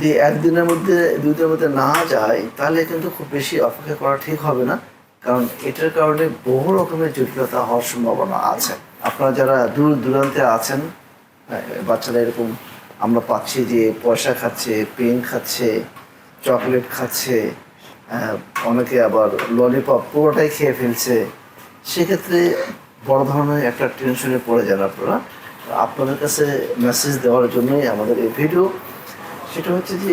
যদি একদিনের মধ্যে দুই দিনের মধ্যে না যায় তাহলে কিন্তু খুব বেশি অপেক্ষা করা ঠিক হবে না। কারণ এটার কারণে বহু রকমের জটিলতা হওয়ার সম্ভাবনা আছে। আপনারা যারা দূর দূরান্তে আছেন হ্যাঁ, বাচ্চারা এরকম আমরা পাচ্ছি যে পয়সা খাচ্ছে পেন খাচ্ছে চকলেট খাচ্ছে আহ, অনেকে আবার ললিপপ পুরোটাই খেয়ে ফেলছে। সেক্ষেত্রে বড় ধরনের একটা টেনশনে পড়ে যান আপনারা। আপনাদের কাছে মেসেজ দেওয়ার জন্যই আমাদের এই ভিডিও সেটা হচ্ছে যে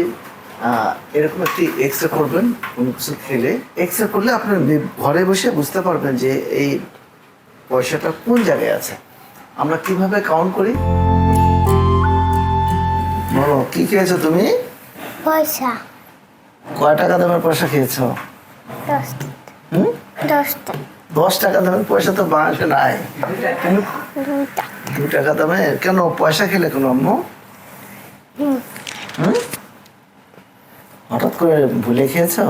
এরকম একটি এক্স রে করবেন কোনো কিছু খেলে। এক্স রে করলে আপনি ঘরে বসে বুঝতে পারবেন যে এই পয়সাটা কোন জায়গায় আছে। আমরা কীভাবে কাউন্ট করি? বলো কি খেয়েছো তুমি? পয়সা। কয় টাকা দামের পয়সা খেয়েছো? দশটা দশ টাকা। দামের পয়সা তো বাংলাদেশে নাই। দু টাকা দামের? কেন পয়সা খেলে কোনো আম্মু হুম? হঠাৎ করে ভুলে খেয়েছো?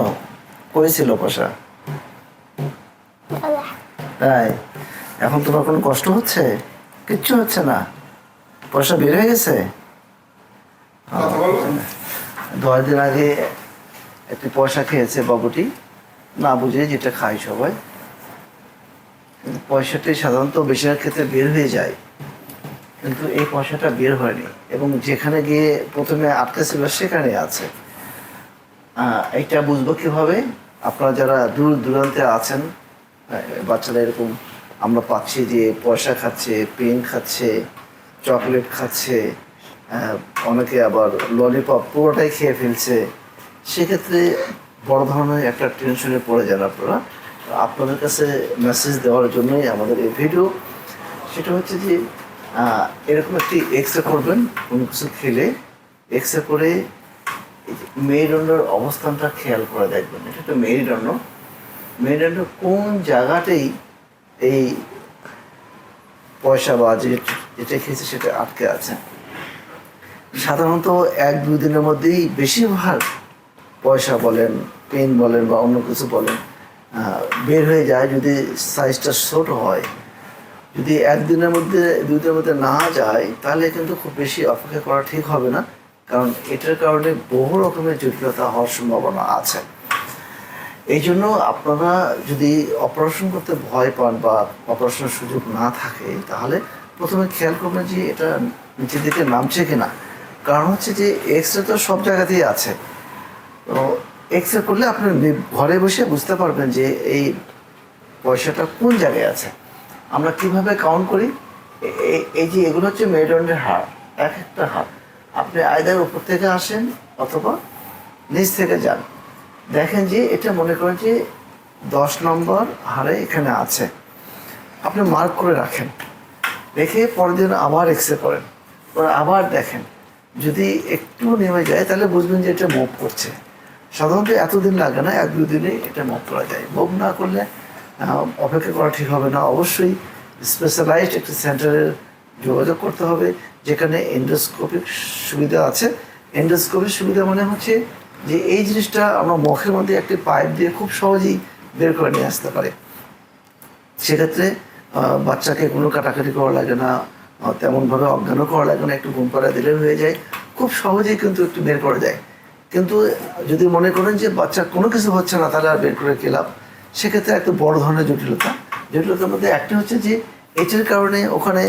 কই ছিল পয়সা তাই? এখন তোমার কোনো কষ্ট হচ্ছে? কিচ্ছু হচ্ছে না? পয়সা বের হয়ে গেছে? দশ দিন আগে একটি পয়সা খেয়েছে বাবুটি না বুঝে যেটা খায় সবাই। কিন্তু পয়সাটি সাধারণত বেশিরভাগ ক্ষেত্রে বের হয়ে যায়। কিন্তু এই পয়সাটা বের হয়নি। এবং যেখানে গিয়ে প্রথমে আটকে ছিল সেখানে আছে। এটা বুঝব কীভাবে? আপনারা যারা দূর দূরান্তে আছেন বাচ্চারা এরকম আমরা পাচ্ছি যে পয়সা খাচ্ছে, পেন খাচ্ছে, চকলেট খাচ্ছে অনেকে আবার ললিপপ পুরোটাই খেয়ে ফেলছে। সেক্ষেত্রে বড় ধরনের একটা টেনশনে পড়ে যান আপনারা। আপনাদের কাছে মেসেজ দেওয়ার জন্যই আমাদের এই ভিডিও সেটা হচ্ছে যে এরকম একটি এক্স রে করবেন, কোনো কিছু খেলে এক্স রে করে মেরুদণ্ডের অবস্থানটা খেয়াল করে দেখবেন। এটা একটা মেরুদণ্ড। মেরুদণ্ড কোন জায়গাতেই এই পয়সা বা যে যেটা খেয়েছে সেটা আটকে আছে। সাধারণত এক দুই দিনের মধ্যেই বেশিরভাগ পয়সা বলেন পেন বলেন বা অন্য কিছু বলেন বের হয়ে যায় যদি সাইজটা ছোট হয়। যদি একদিনের মধ্যে দুই দিনের মধ্যে না যায়, তাহলে কিন্তু খুব বেশি অপেক্ষা করা ঠিক হবে না। কারণ এটার কারণে বহু রকমের জটিলতা হওয়ার সম্ভাবনা আছে। এই জন্য আপনারা যদি অপারেশন করতে ভয় পান বা অপারেশনের সুযোগ না থাকে, তাহলে প্রথমে খেয়াল করবেন যে এটা নিচের দিকে নামছে কিনা। কারণ হচ্ছে যে এক্স রে তো সব জায়গাতেই আছে। তো এক্স রে করলে আপনি ঘরে বসে বুঝতে পারবেন যে এই পয়সাটা কোন জায়গায় আছে। আমরা কীভাবে কাউন্ট করি? এই যে এগুলো হচ্ছে মেরুদণ্ডের হাড় এক একটা হাড় আপনি আয়দার উপর থেকে আসেন অথবা নিচ থেকে যান। দেখেন যে এটা মনে করেন যে দশ নম্বর হারে এখানে আছে। আপনি মার্ক করে রাখেন। রেখে পরের দিন আবার এক্স রে করেন পরে আবার দেখেন। যদি একটু নেমে যায়, তাহলে বুঝবেন যে এটা মুভ করছে। সাধারণত এতদিন লাগে না, এক দুই দিনে এটা মুভ করা যায়। মুভ না করলে অপেক্ষা করা ঠিক হবে না। অবশ্যই স্পেশালাইজড একটি সেন্টারের যোগাযোগ করতে হবে, যেখানে এন্ডোস্কোপিক সুবিধা আছে। এন্ডোস্কোপিক সুবিধা মানে হচ্ছে যে এই জিনিসটা আমরা মুখের মধ্যে একটি পাইপ দিয়ে খুব সহজেই বের করে নিয়ে আসতে পারে। সেক্ষেত্রে বাচ্চাকে কোনো কাটাকাটি করা লাগে না তেমনভাবে অজ্ঞানও করা লাগে না, একটু ঘুম পাড়া দিলে হয়ে যায়। খুব সহজেই কিন্তু একটু বের করা যায় কিন্তু যদি মনে করেন যে বাচ্চা কোনো কিছু হচ্ছে না, তাহলে আর বের করে গেলাম সেক্ষেত্রে একটা বড় ধরনের জটিলতা। জটিলতার মধ্যে একটা হচ্ছে যে এটার কারণে ওখানে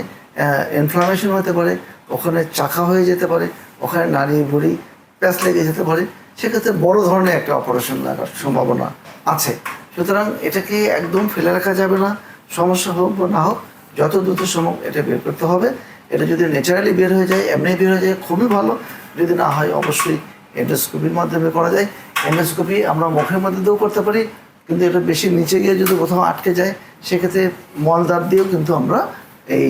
ইনফ্লামেশন হতে পারে, ওখানে চাকা হয়ে যেতে পারে, ওখানে নারী ভুড়ি, প্যাঁচ লেগে যেতে পারে। সেক্ষেত্রে বড় ধরনের একটা অপারেশন লাগার সম্ভাবনা আছে। সুতরাং এটাকে একদম ফেলে রাখা যাবে না, সমস্যা হোক বা না হোক, যত দ্রুত সম্ভব এটা বের করতে হবে। এটা যদি ন্যাচারালি বের হয়ে যায়, এমনি বের হয়ে যায়, খুবই ভালো। যদি না হয়, অবশ্যই এন্ডোস্কোপির মাধ্যমে করা যায়। এন্ডোস্কোপি আমরা মুখের মধ্যে দিয়েও করতে পারি কিন্তু এটা বেশি নিচে গিয়ে যদি কোথাও আটকে যায়, সেক্ষেত্রে মলদার দিয়েও কিন্তু আমরা এই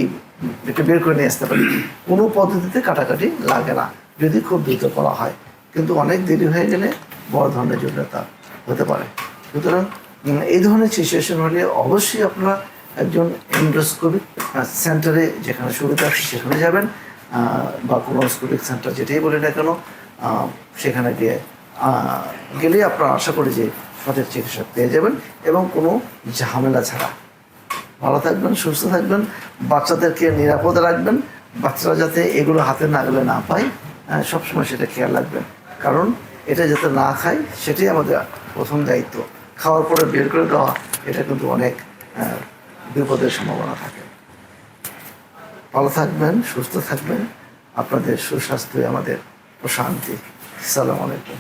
এটা বের করে নিয়ে আসতে পারি। কোনো পদ্ধতিতে কাটাকাটি লাগে না, যদি খুব দ্রুত করা হয়। কিন্তু অনেক দেরি হয়ে গেলে বড় ধরনের জটিলতা হতে পারে। সুতরাং এই ধরনের সিচুয়েশন হলে অবশ্যই আপনারা একজন এন্ডোস্কোপিক সেন্টারে যেখানে সুবিধা সেখানে যাবেন বা কোনো স্কোপিক সেন্টার যেটাই বলি না কেন সেখানে গিয়ে গেলে আপনারা আশা করি যে সঠিক চিকিৎসা পেয়ে যাবেন এবং কোনো ঝামেলা ছাড়া। ভালো থাকবেন সুস্থ থাকবেন বাচ্চাদেরকে নিরাপদে রাখবেন বাচ্চারা যাতে এগুলো হাতে নাগলে না পায় আহ, সবসময় সেটা খেয়াল রাখবেন। কারণ এটা যাতে না খায় সেটাই আমাদের প্রথম দায়িত্ব। খাওয়ার পরে বের করে দেওয়া এটা কিন্তু অনেক বিপদের সম্ভাবনা থাকে। ভালো থাকবেন সুস্থ থাকবেন। আপনাদের সুস্বাস্থ্যই আমাদের প্রশান্তি। সালাম আলাইকুম।